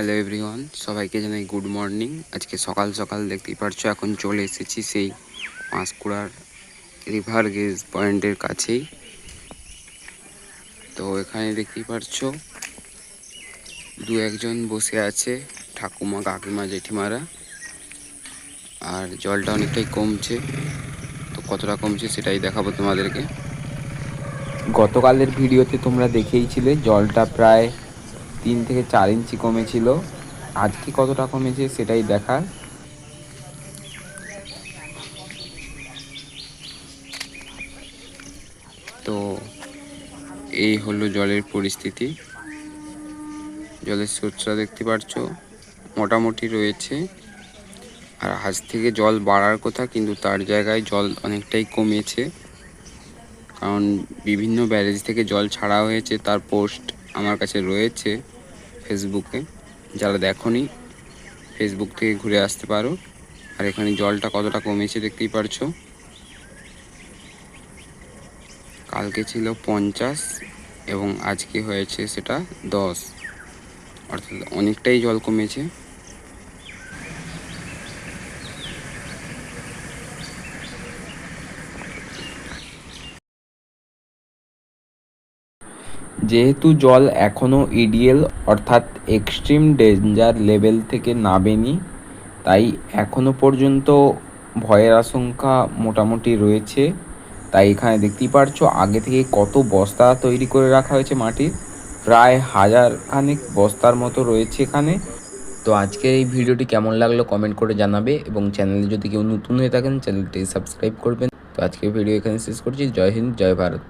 Hello everyone সবাইকে জানাই good morning আজকে সকাল সকাল দেখতেই পারছ, এখন চলে এসেছি সেই পাঁশকুড়ার রিভার গেজ পয়েন্টের কাছেই। তো এখানে দেখতেই পারছ, দু একজন বসে আছে, ঠাকুমা, কাকিমা, জেঠিমারা। আর জলটা অনেকটাই কমছে। তো কতটা কমছে সেটাই দেখাবো তোমাদেরকে। গতকালের ভিডিওতে তোমরা দেখেইছিলে, জলটা প্রায় তিন থেকে চার ইঞ্চি কমেছিল। আজকে কতটা কমেছে সেটাই দেখার। তো এই হলো জলের পরিস্থিতি। জলের স্রোতটা দেখতে পাচ্ছ মোটামুটি রয়েছে। আর আজ থেকে জল বাড়ার কথা, কিন্তু তার জায়গায় জল অনেকটাই কমেছে। কারণ বিভিন্ন ব্যারেজ থেকে জল ছাড়া হয়েছে, তার পোস্ট আমার কাছে রয়েছে। ফেসবুকে। যারা দেখনি, ফেসবুক থেকে ঘুরে আসতে পারো। আর এখানে জলটা কতটা কমেছে দেখতেই পারছ। কালকে ছিল পঞ্চাশ এবং আজকে হয়েছে সেটা দশ। অর্থাৎ অনেকটাই জল কমেছে। যেহেতু জল এখনও ইডিএল অর্থাৎ এক্সট্রিম ডেঞ্জার লেভেল থেকে নামেনি, তাই এখনও পর্যন্ত ভয়ের আশঙ্কা মোটামুটি রয়েছে। তাই এখানে দেখতেই পারছ, আগে থেকে কত বস্তা তৈরি করে রাখা হয়েছে মাটির, প্রায় হাজার খানেক বস্তার মতো রয়েছে এখানে। তো আজকের এই ভিডিওটি কেমন লাগল কমেন্ট করে জানাবে, এবং চ্যানেলে যদি কেউ নতুন হয়ে থাকেন, চ্যানেলটি সাবস্ক্রাইব করবেন। তো আজকের ভিডিও এখানে শেষ করছি, জয় হিন্দ, জয় ভারত।